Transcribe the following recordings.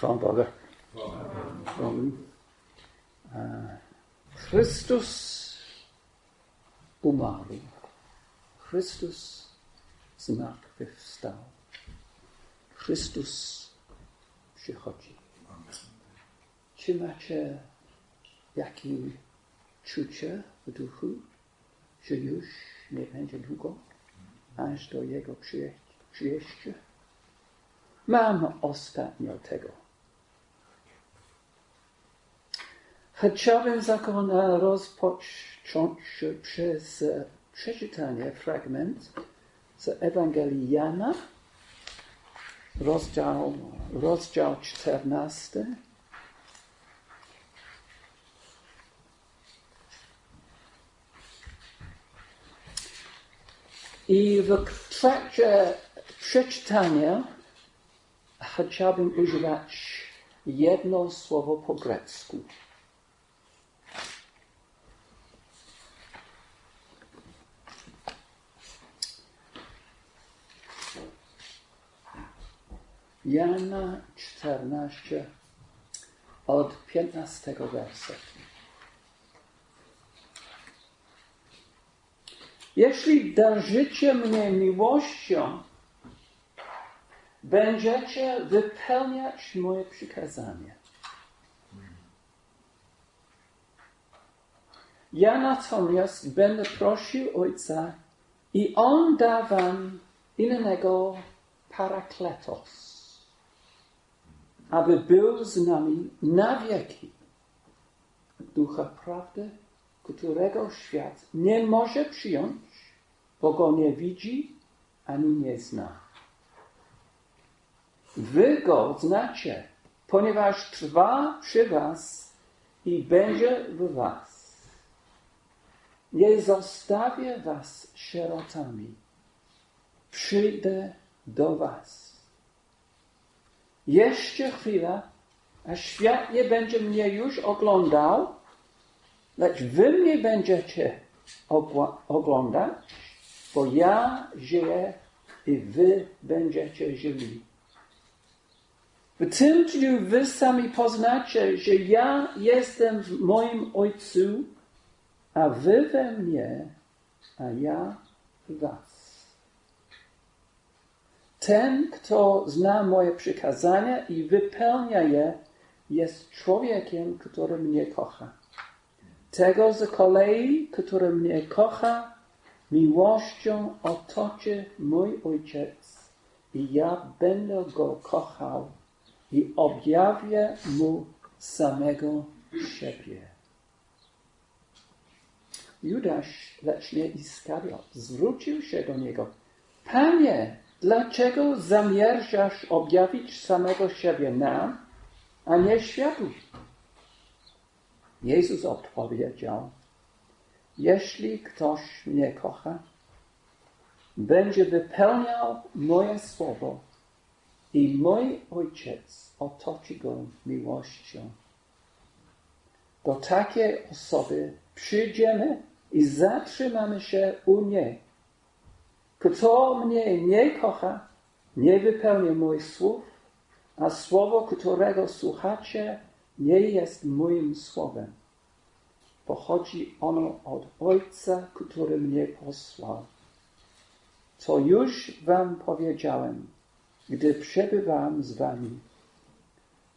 Chwała Boga. Chrystus umarł. Chrystus zmartwychwstał. Chrystus przychodzi. Czy macie jakieś czucie w duchu, że już nie będzie długo, aż do Jego przyjścia? Mam ostatnio tego. Chciałbym zakona rozpocząć przez przeczytanie fragment z Ewangelii Jana, rozdział, rozdział 14. I w trakcie przeczytania chciałbym używać jedno słowo po grecku. Jana 14 od 15 wersetu. Jeśli darzycie mnie miłością, będziecie wypełniać moje przykazanie. Ja natomiast będę prosił Ojca i On da wam innego parakletos, aby był z nami na wieki. Ducha prawdy, którego świat nie może przyjąć, bo go nie widzi ani nie zna. Wy go znacie, ponieważ trwa przy was i będzie w was. Nie zostawię was sierotami. Przyjdę do was. Jeszcze chwila, a świat nie będzie mnie już oglądał, lecz wy mnie będziecie oglądać, bo ja żyję i wy będziecie żyli. W tym dniu wy sami poznacie, że ja jestem w moim Ojcu, a wy we mnie, a ja w was. Ten, kto zna moje przykazania i wypełnia je, jest człowiekiem, który mnie kocha. Tego z kolei, który mnie kocha, miłością otoczy mój Ojciec i ja będę go kochał i objawię mu samego siebie. Judasz, lecz nie Iskariot, zwrócił się do niego. Panie, dlaczego zamierzasz objawić samego siebie nam, a nie światu? Jezus odpowiedział, jeśli ktoś mnie kocha, będzie wypełniał moje słowo i mój Ojciec otoczy go miłością. Do takiej osoby przyjdziemy i zatrzymamy się u niej. Kto mnie nie kocha, nie wypełni moich słów, a słowo, którego słuchacie, nie jest moim słowem. Pochodzi ono od Ojca, który mnie posłał. Co już wam powiedziałem, gdy przebywam z wami.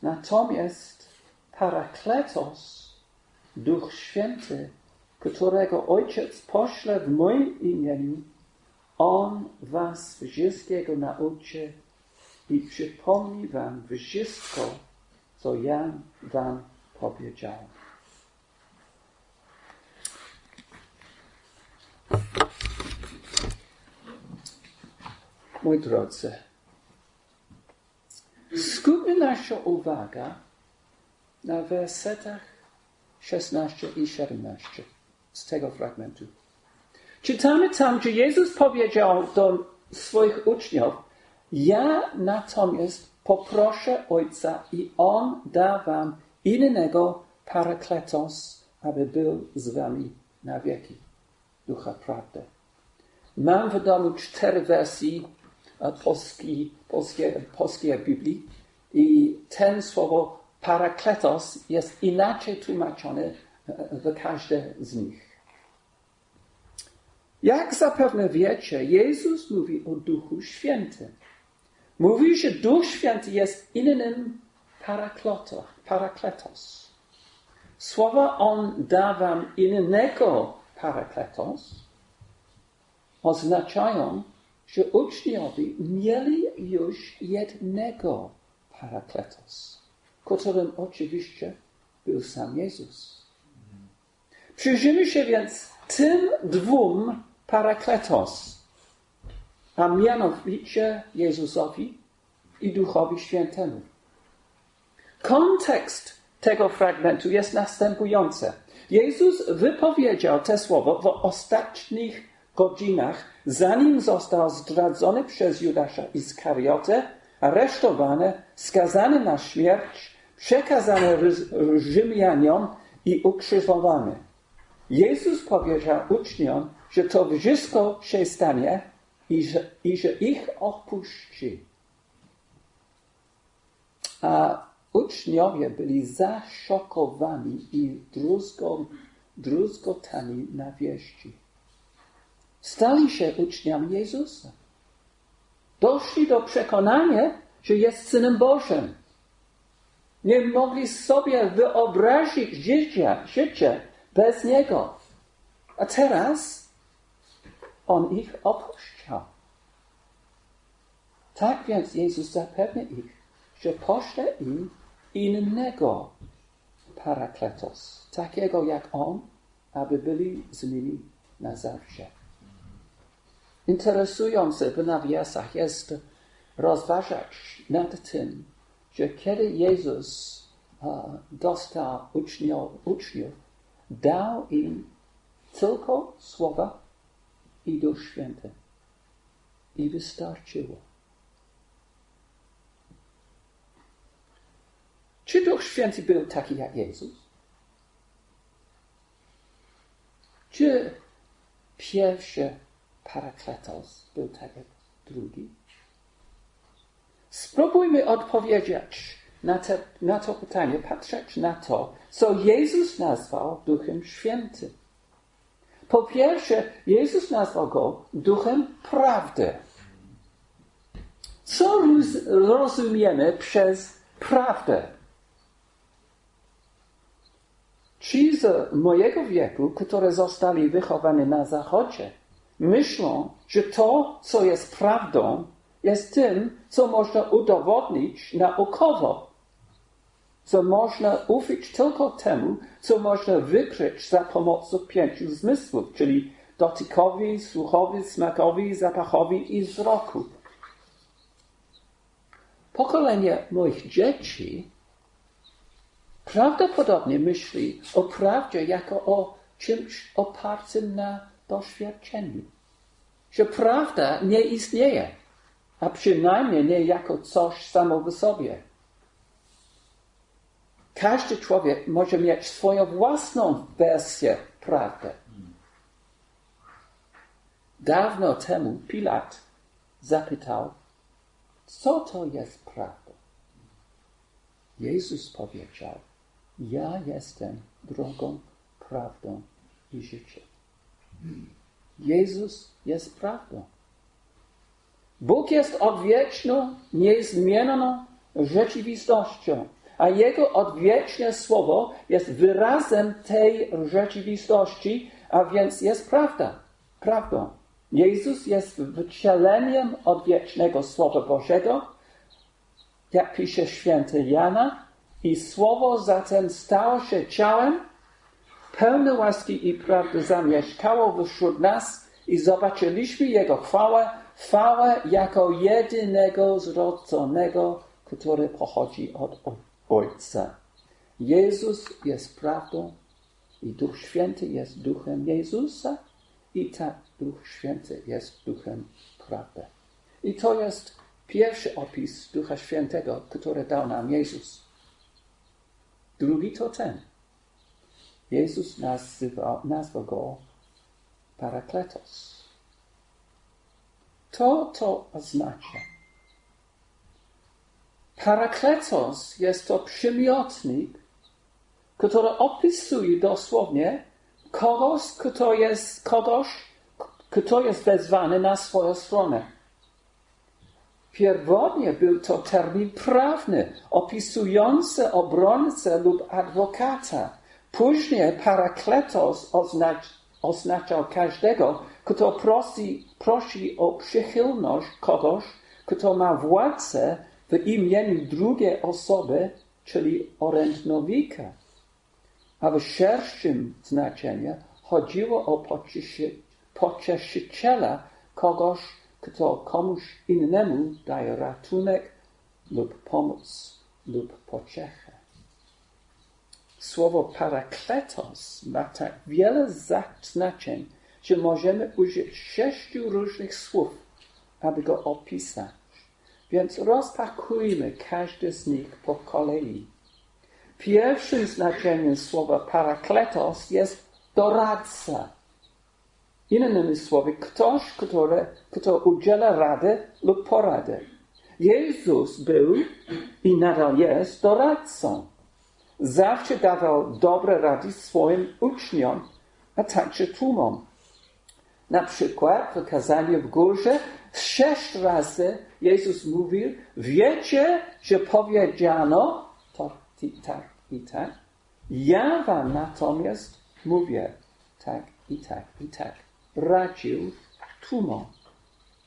Natomiast Parakletos, Duch Święty, którego Ojciec pośle w moim imieniu, On was wszystkiego nauczy i przypomni wam wszystko, co ja wam powiedziałem. Mój drodzy, skupmy naszą uwagę na wersetach 16 i 17 z tego fragmentu. Czytamy tam, że Jezus powiedział do swoich uczniów, ja natomiast poproszę Ojca i On da wam innego parakletos, aby był z wami na wieki. Ducha prawdy. Mam w domu cztery wersji polskiej, polskiej, polskiej Biblii I ten słowo parakletos jest inaczej tłumaczone w każde z nich. Jak zapewne wiecie, Jezus mówi o Duchu Świętym. Mówi, że Duch Święty jest innym parakletos. Słowa On da wam innego parakletos oznaczają, że uczniowie mieli już jednego parakletos, którym oczywiście był sam Jezus. Przyjrzyjmy się więc tym dwóm parakletos, a mianowicie Jezusowi i Duchowi Świętemu. Kontekst tego fragmentu jest następujący. Jezus wypowiedział te słowa w ostatnich godzinach, zanim został zdradzony przez Judasza Iskariotę, aresztowany, skazany na śmierć, przekazany Rzymianiom i ukrzyżowany. Jezus powiedział uczniom, że to wszystko się stanie i że, i że ich opuści. A uczniowie byli zaszokowani i druzgotani na wieści. Stali się uczniami Jezusa. Doszli do przekonania, że jest Synem Bożym. Nie mogli sobie wyobrazić życia, życia bez Niego. A teraz On ich opuszczał. Tak więc Jezus zapewnia ich, że pośle im innego parakletos, takiego jak On, aby byli z nimi na zawsze. Interesujące w nawiasach jest rozważać nad tym, że kiedy Jezus dostał uczniów, uczniów dał im tylko słowa i Duch Święty. I wystarczyło. Czy Duch Święty był taki jak Jezus? Czy pierwszy parakletos był tak jak drugi? Spróbujmy odpowiedzieć na, te, na to pytanie, patrzeć na to, co Jezus nazwał Duchem Świętym. Po pierwsze, Jezus nazwał go Duchem Prawdy. Co rozumiemy przez prawdę? Ci z mojego wieku, które zostali wychowane na Zachodzie, myślą, że to, co jest prawdą, jest tym, co można udowodnić naukowo co można ufać tylko temu, co można wykryć za pomocą pięciu zmysłów, czyli dotykowi, słuchowi, smakowi, zapachowi i wzroku. Pokolenie moich dzieci prawdopodobnie myśli o prawdzie jako o czymś opartym na doświadczeniu. Że prawda nie istnieje, a przynajmniej nie jako coś samo w sobie. Każdy człowiek może mieć swoją własną wersję prawdy. Dawno temu Pilat zapytał, co to jest prawda? Jezus powiedział, ja jestem drogą, prawdą i życiem. Jezus jest prawdą. Bóg jest odwieczną, niezmienioną rzeczywistością a Jego odwieczne słowo jest wyrazem tej rzeczywistości, a więc jest prawda, prawdą. Jezus jest wcieleniem odwiecznego Słowa Bożego, jak pisze święty Jana, i Słowo zatem stało się ciałem, pełne łaski i prawdy zamieszkało wśród nas i zobaczyliśmy Jego chwałę, chwałę jako jedynego zrodzonego, który pochodzi od Ojca. Ojca. Jezus jest prawdą i Duch Święty jest duchem Jezusa i tak Duch Święty jest duchem prawdy. I to jest pierwszy opis Ducha Świętego, który dał nam Jezus. Drugi to ten. Jezus nazywa, nazwał go Parakletos. To to oznacza Parakletos jest to przymiotnik, który opisuje dosłownie kogoś, kto jest, kogoś, kto jest wezwany na swoją stronę. Pierwotnie był to termin prawny, opisujący obrońcę lub adwokata. Później parakletos oznacz, oznaczał każdego, kto prosi, prosi o przychylność kogoś, kto ma władzę w imieniu drugiej osoby, czyli orędnowika. A w szerszym znaczeniu chodziło o pocieszyciela kogoś, kto komuś innemu daje ratunek lub pomoc lub pociechę. Słowo parakletos ma tak wiele znaczeń, że możemy użyć sześciu różnych słów, aby go opisać. Więc rozpakujmy każdy z nich po kolei. Pierwszym znaczeniem słowa parakletos jest doradca. Innymi słowy, ktoś, który, kto udziela rady lub porady. Jezus był i nadal jest doradcą. Zawsze dawał dobre rady swoim uczniom, a także tłumom. Na przykład w kazaniu w górze sześć razy Jezus mówił, wiecie, że powiedziano to i tak i tak. Ja wam natomiast mówię tak i tak i tak radził tłumom.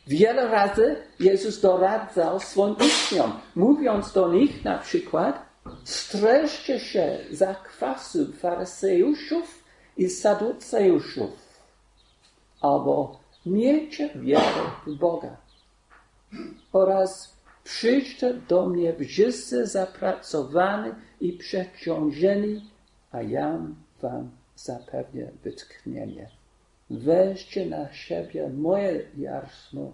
Wiele razy Jezus doradzał swoim uczniom, mówiąc do nich na przykład, strzeżcie się zakwasu faryzeuszów i saduceuszów, albo miejcie wiarę w Boga. Oraz przyjdźcie do mnie wszyscy zapracowani i przeciążeni, a ja wam zapewnię wytchnienie. Weźcie na siebie moje jarzmo,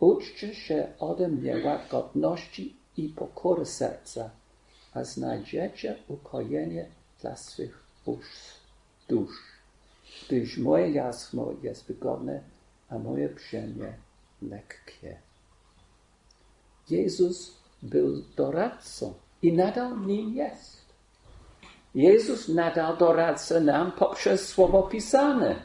uczcie się ode mnie łagodności i pokory serca, a znajdziecie ukojenie dla swych dusz. Gdyż moje jarzmo jest wygodne, a moje brzemię lekkie. Jezus był doradcą i nadal nim jest. Jezus nadal doradza nam poprzez słowo pisane.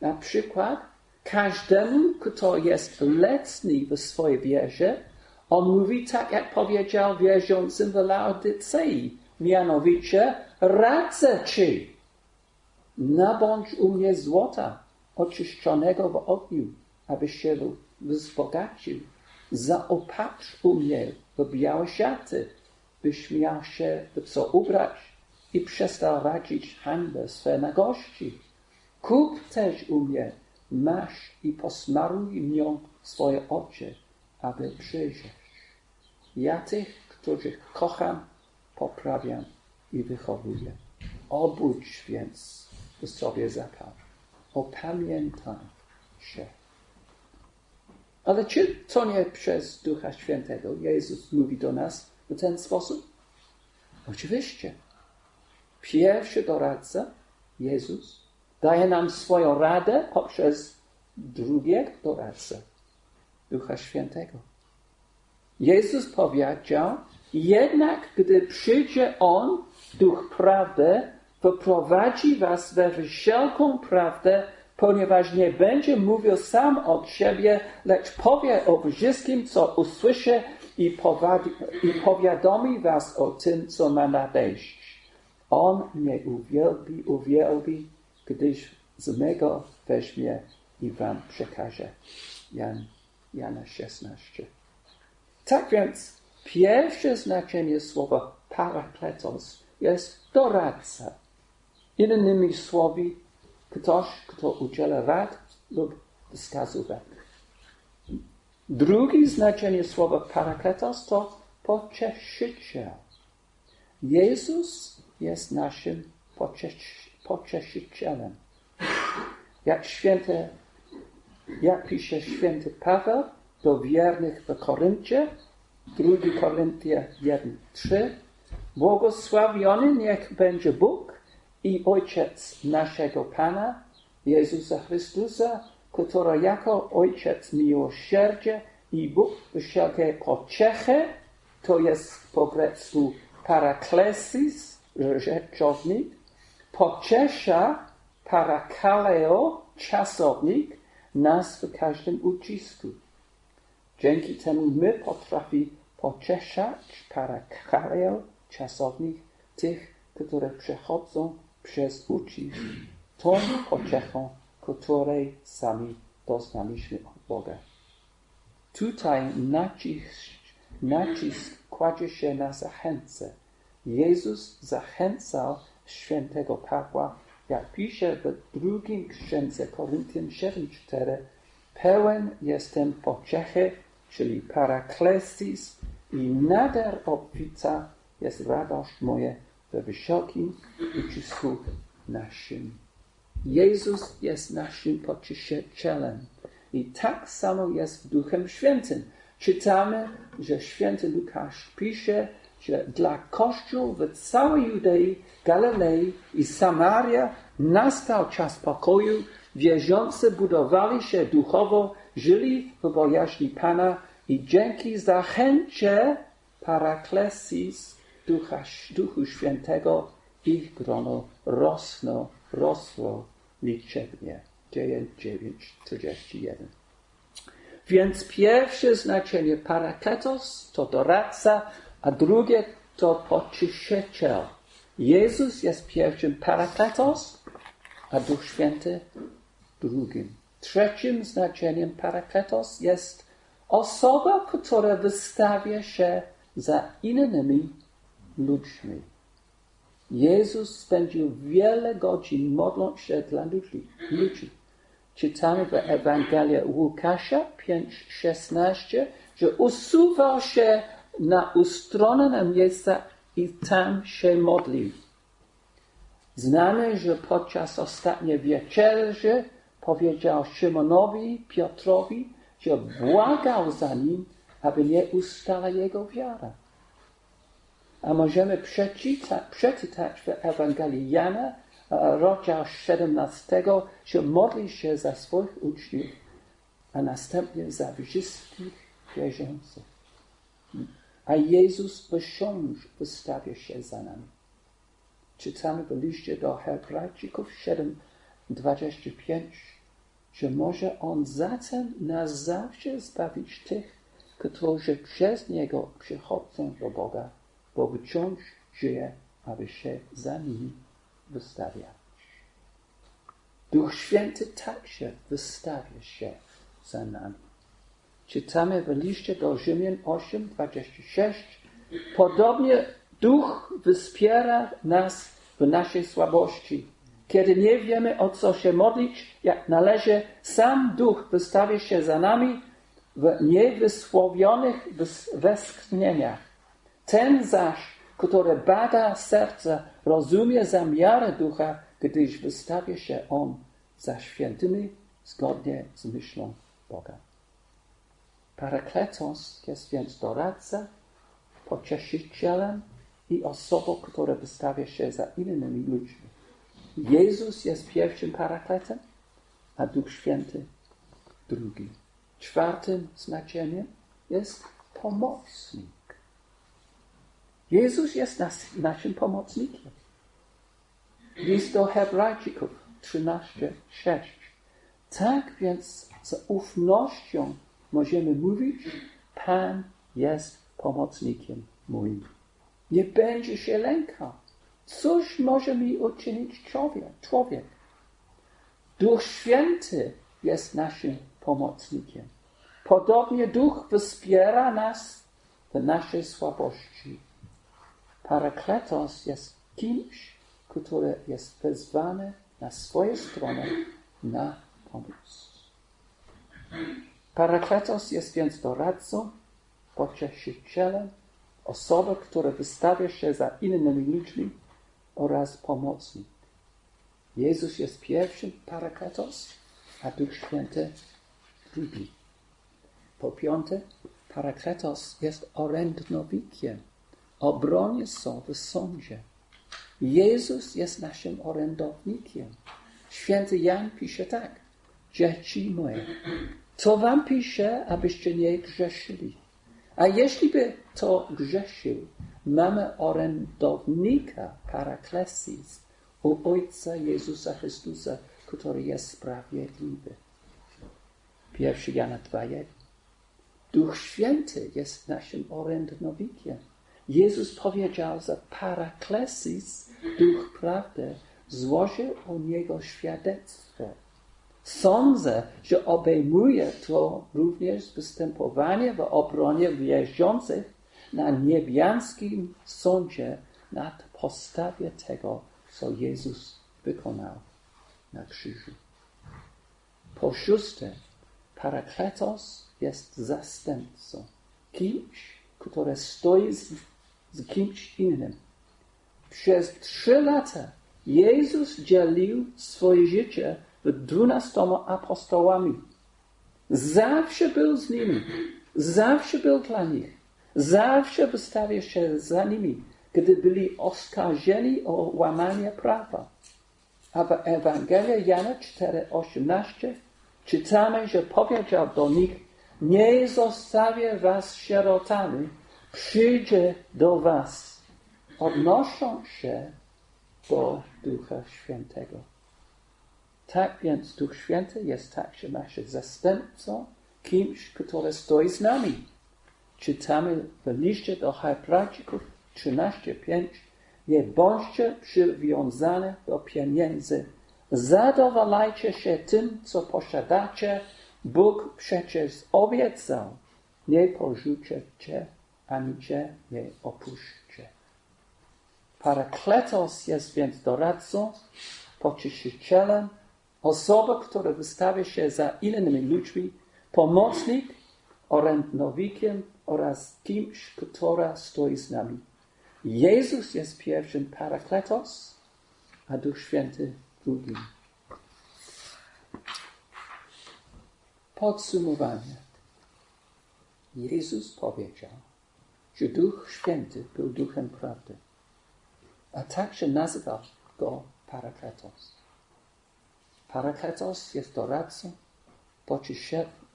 Na przykład każdemu, kto jest letni w swojej wierze, on mówi tak, jak powiedział wierzącym w Laodycei, mianowicie radzę ci, nabądź u mnie złota oczyszczonego w ogniu, abyś się wzbogacił. Zaopatrz u mnie w białe szaty, byś miał się w co ubrać i przestał radzić hańbę swe nagości Kup też u mnie masz i posmaruj nią swoje oczy, aby przyjrzeć. Ja tych, których kocham, poprawiam i wychowuję. Obudź więc sobie zapał. Opamiętaj się. Ale czy to nie przez Ducha Świętego Jezus mówi do nas w ten sposób? Oczywiście. Pierwszy doradca, Jezus, daje nam swoją radę poprzez drugiego doradcę, Ducha Świętego. Jezus powiedział, jednak gdy przyjdzie On, Duch Prawdy, wyprowadzi was we wszelką prawdę, ponieważ nie będzie mówił sam od siebie, lecz powie o wszystkim, co usłyszy i, i powiadomi was o tym, co ma nadejść. On mnie uwielbi, uwielbi, gdyż z mego weźmie i wam przekaże. Jan, Jana 16. Tak więc pierwsze znaczenie słowa parakletos jest doradca. Innymi słowy, ktoś, kto udziela rad lub wskazówek. Drugie znaczenie słowa parakletos to pocieszyciel. Jezus jest naszym pocieszycielem pocieszycielem. Jak święty, jak pisze święty Paweł do wiernych w Koryncie, 2 Koryntia 1:3, błogosławiony niech będzie Bóg i Ojciec naszego Pana, Jezusa Chrystusa, który jako Ojciec miłosierdzie i Bóg wszelkie pociechy to jest po grecku paraklesis, rzeczownik, pociesza parakaleo, czasownik, nas w każdym ucisku. Dzięki temu my potrafi pocieszać parakaleo, czasownik, tych, które przechodzą przez ucisk, tą pociechą, której sami doznaliśmy od Boga. Tutaj nacisk, nacisk kładzie się na zachęcę. Jezus zachęcał świętego Pawła, jak pisze w drugim księdze Koryntian 7,4 pełen jestem pociechy, czyli paraklesis i nader obfica jest radość moja we wysokim ucisku naszym. Jezus jest naszym pocieszycielem. I tak samo jest w Duchem Świętym. Czytamy, że święty Lukasz pisze, że dla Kościół w całej Judei, Galilei i Samaria nastał czas pokoju, wierzący budowali się duchowo, żyli w bojaźni Pana i dzięki zachęcie paraklesis Ducha, Duchu Świętego ich grono rosło, rosło liczebnie. Dzieje 9:31. Więc pierwsze znaczenie parakletos to doradca, a drugie to pocieszyciel. Jezus jest pierwszym parakletos, a Duch Święty drugim. Trzecim znaczeniem parakletos jest osoba, która wystawia się za innymi ludźmi. Jezus spędził wiele godzin modląc się dla ludzi. ludzi. Czytamy w Ewangelii Łukasza 5:16, że usuwał się na ustronione miejsca i tam się modlił. Znamy, że podczas ostatniej wieczerzy powiedział Szymonowi Piotrowi, że błagał za nim, aby nie ustała jego wiara. A możemy przeczytać, przeczytać w Ewangelii Jana, rozdział 17, że modli się za swoich uczniów, a następnie za wszystkich wierzących. A Jezus wciąż wystawia się za nami. Czytamy w liście do Hebrajczyków 7:25, że może On zatem na zawsze zbawić tych, którzy przez Niego przychodzą do Boga bo wciąż żyje, aby się za nimi wystawiać. Duch Święty także wystawia się za nami. Czytamy w liście do Rzymian 8:26. Podobnie Duch wspiera nas w naszej słabości. Kiedy nie wiemy o co się modlić, jak należy, sam Duch wystawia się za nami w niewysłowionych westchnieniach. Ten zaś, który bada serce, rozumie zamiary ducha, gdyż wystawia się on za świętymi zgodnie z myślą Boga. Parakletos jest więc doradca, pocieszycielem i osobą, która wystawia się za innymi ludźmi. Jezus jest pierwszym parakletem, a Duch Święty drugim. Czwartym znaczeniem jest pomocnik. Jezus jest nas, naszym pomocnikiem. List do Hebrajczyków 13:6. Tak więc z ufnością możemy mówić, Pan jest pomocnikiem moim. Nie będzie się lękał. Cóż może mi uczynić człowiek? człowiek? Duch Święty jest naszym pomocnikiem. Podobnie Duch wspiera nas w naszej słabości. Parakletos jest kimś, który jest wezwany na swoją stronę na pomoc. Parakletos jest więc doradcą, pocieszycielem, osobą, która wystawia się za innymi ludźmi oraz pomocnik. Jezus jest pierwszym parakletos, a Duch Święty drugi. Po piąte, parakletos jest orędnowikiem obronie są w sądzie. Jezus jest naszym orędownikiem. Święty Jan pisze tak. Dzieci moje, co wam pisze, abyście nie grzeszyli. A jeśli by to grzeszył, mamy orędownika, paraklesis, u Ojca Jezusa Chrystusa, który jest sprawiedliwy. Pierwszy Jana 2.1. Duch Święty jest naszym orędownikiem. Jezus powiedział, że paraklesis, duch prawdy, złożył o niego świadectwo. Sądzę, że obejmuje to również występowanie w obronie wierzących na niebiańskim sądzie nad podstawie tego, co Jezus wykonał na krzyżu. Po szóste, Parakletos jest zastępcą, kimś, który stoi z, kimś innym. Przez trzy lata Jezus dzielił swoje życie z dwunastoma apostołami. Zawsze był z nimi, zawsze był dla nich, zawsze wystawiał się za nimi, gdy byli oskarżeni o łamanie prawa. A w Ewangelii Jana 4,18 czytamy, że powiedział do nich, nie zostawię was sierotami, przyjdzie do was, odnoszą się do Ducha Świętego. Tak więc Duch Święty jest także naszym zastępcą, kimś, który stoi z nami. Czytamy w liście do Hebrajczyków 13:5 Nie bądźcie przywiązane do pieniędzy. Zadowalajcie się tym, co posiadacie. Bóg przecież obiecał. Nie porzucie cię, ani cię nie opuszczę. Parakletos jest więc doradcą, pocieszycielem, osobą, która wystawia się za innymi ludźmi, pomocnik, orędownikiem oraz kimś, która stoi z nami. Jezus jest pierwszym parakletos, a Duch Święty drugim. Podsumowanie. Jezus powiedział, że Duch Święty był Duchem Prawdy, a także nazywał go Parakletos. Parakletos jest doradcą,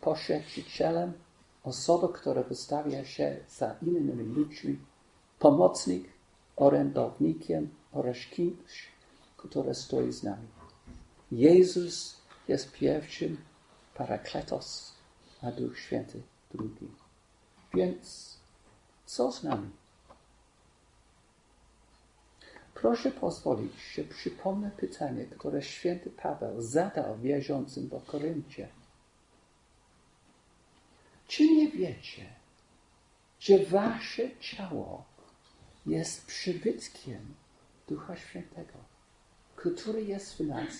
pocieszycielem, osobą, która wystawia się za innymi ludźmi, pomocnik, orędownikiem oraz kimś, który stoi z nami. Jezus jest pierwszym, Parakletos, a Duch Święty drugim. Więc co z nami? Proszę pozwolić, że przypomnę pytanie, które święty Paweł zadał wierzącym w Koryncie. Czy nie wiecie, że wasze ciało jest przybytkiem Ducha Świętego, który jest w nas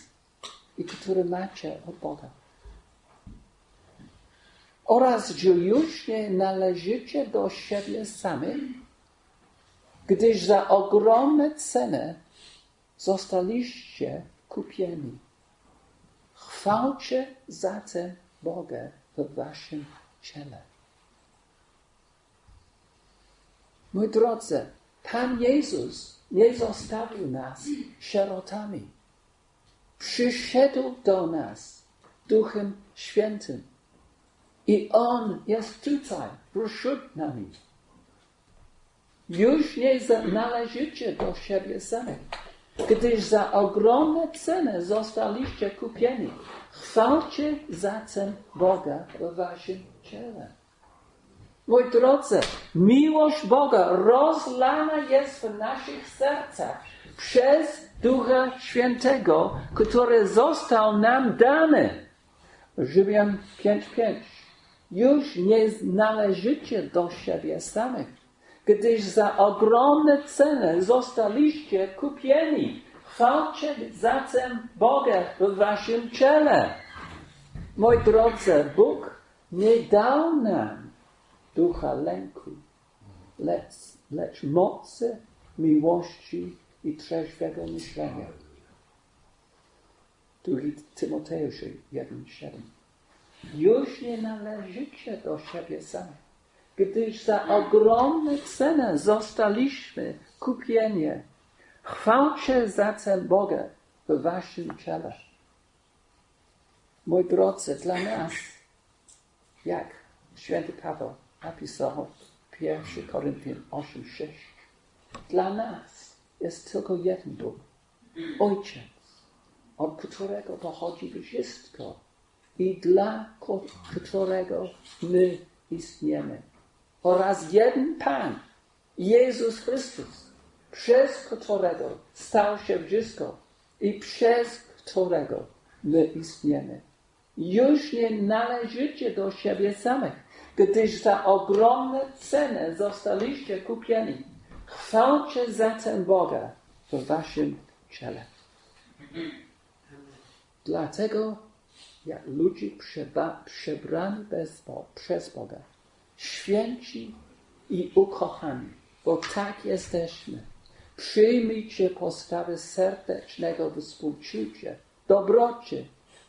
i który macie od Boga? Oraz, że już nie należycie do siebie samych, gdyż za ogromne ceny zostaliście kupieni. Chwałcie zatem Boga w waszym ciele. Mój drodzy, Pan Jezus nie zostawił nas sierotami. Przyszedł do nas Duchem Świętym. I On jest tutaj, wśród nami. Już nie należycie do siebie samych, gdyż za ogromne ceny zostaliście kupieni. Chwalcie zatem Boga w waszym ciele. Moi drodzy, miłość Boga rozlana jest w naszych sercach przez Ducha Świętego, który został nam dany. Rzymian 5:5. Już nie należycie do siebie samych, gdyż za ogromne ceny zostaliście kupieni. Chwalcie zatem Boga w waszym ciele. Moi drodzy, Bóg nie dał nam ducha lęku, lecz, lecz mocy, miłości i trzeźwego myślenia. Drugi Tymoteuszu 1,7 Już nie należycie do siebie samych, gdyż za ogromne cenę zostaliśmy kupieni. Chwałcie zatem Boga w waszym ciele. Moi drodzy, dla nas, jak święty Paweł napisał 1 Koryntian 8:6. Dla nas jest tylko jeden Bóg. Ojciec, od którego pochodzi wszystko i dla którego my istniemy. Oraz jeden Pan, Jezus Chrystus, przez którego stał się wszystko i przez którego my istniemy. Już nie należycie do siebie samych, gdyż za ogromne cenę zostaliście kupieni. Chwalcie zatem Boga w waszym ciele. Dlatego, jak ludzie przeba, przebrani bez przez Boga, święci i ukochani, bo tak jesteśmy, przyjmijcie postawy serdecznego współczucia, dobroci,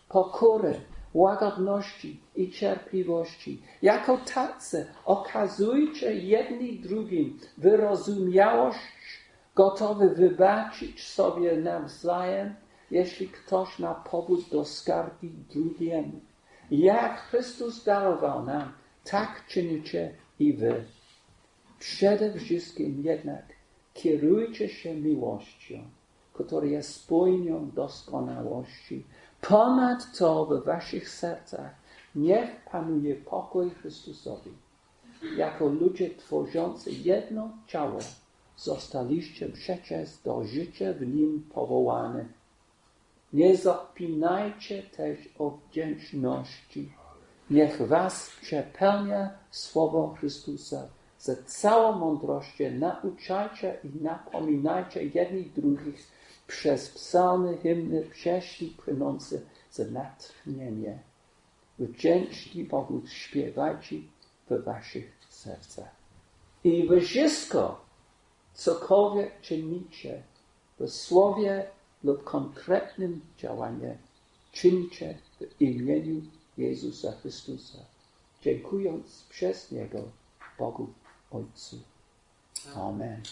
pokory, łagodności i cierpliwości. Jako tacy okazujcie jedni drugim wyrozumiałość, gotowy wybaczyć sobie nawzajem, jeśli ktoś ma powód do skargi drugiemu. Jak Chrystus darował nam, tak czynicie i wy. Przede wszystkim jednak kierujcie się miłością, która jest spójnią doskonałości. Ponadto w waszych sercach niech panuje pokój Chrystusowi. Jako ludzie tworzący jedno ciało, zostaliście przecież do życia w nim powołani. Nie zapinajcie też o wdzięczności. Niech was przepełnia słowo Chrystusa. Ze całą mądrością nauczajcie i napominajcie jedni drugich przez psalmy, hymny, pieśni płynące z natchnienia. Wdzięczni Bogu śpiewajcie w waszych sercach. I we wszystko, cokolwiek czynicie, w słowie lub konkretnym działaniu, czyńcie w imieniu Jezusa Chrystusa, dziękując przez Niego Bogu Ojcu. Amen.